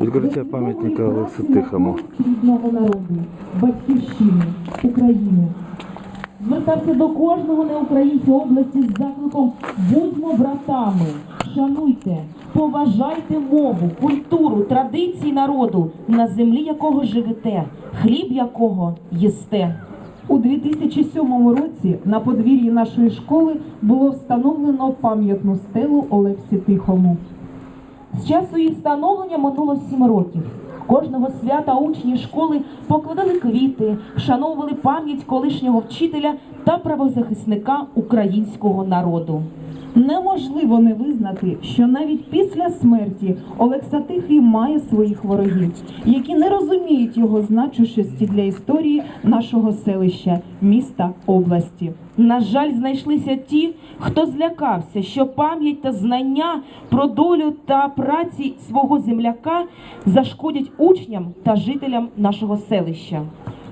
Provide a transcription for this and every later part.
Відкриття пам'ятника Олексу Тихому. рідного народу, батьківщини, України. Звертався до кожного неукраїнця області з закликом будьмо братами, шануйте, поважайте мову, культуру, традиції народу, на землі якого живете, хліб якого їсте. У 2007 році на подвір'ї нашої школи було встановлено пам'ятну стелу Олексі Тихому. З часу її встановлення минуло сім років. Кожного свята учні школи покладали квіти, вшановували пам'ять колишнього вчителя та правозахисника українського народу. Неможливо не визнати, що навіть після смерті Олекса Тихий має своїх ворогів, які не розуміють його значущості для історії нашого селища, міста, області. На жаль, знайшлися ті, хто злякався, що пам'ять та знання про долю та праці свого земляка зашкодять учням та жителям нашого селища.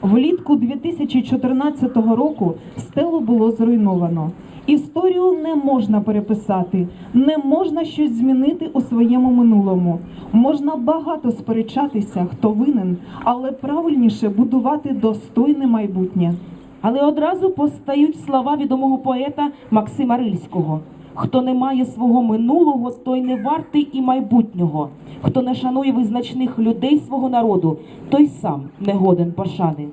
Влітку 2014 року стелу було зруйновано. Історію не можна переписати, не можна щось змінити у своєму минулому. Можна багато сперечатися, хто винен, але правильніше будувати достойне майбутнє. Але одразу постають слова відомого поета Максима Рильського: хто не має свого минулого, той не вартий і майбутнього. Хто не шанує визначних людей свого народу, той сам не годен пошани.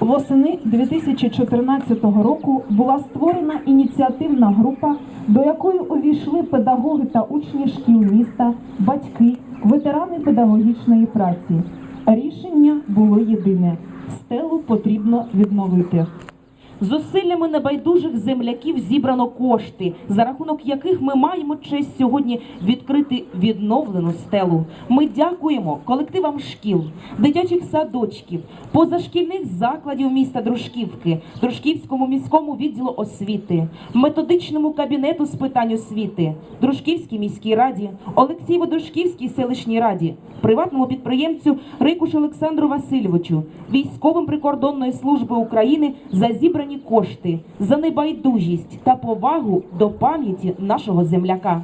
Восени 2014 року була створена ініціативна група, до якої увійшли педагоги та учні шкіл міста, батьки, ветерани педагогічної праці. Рішення було єдине: стелу потрібно відновити. Зусиллями небайдужих земляків зібрано кошти, за рахунок яких ми маємо честь сьогодні відкрити відновлену стелу. Ми дякуємо колективам шкіл, дитячих садочків, позашкільних закладів міста Дружківки, Дружківському міському відділу освіти, методичному кабінету з питань освіти, Дружківській міській раді, Олексієво-Дружківській селищній раді, приватному підприємцю Рикуш Олександру Васильовичу, військовим прикордонної служби України за зібрані кошти, за небайдужість та повагу до пам'яті нашого земляка.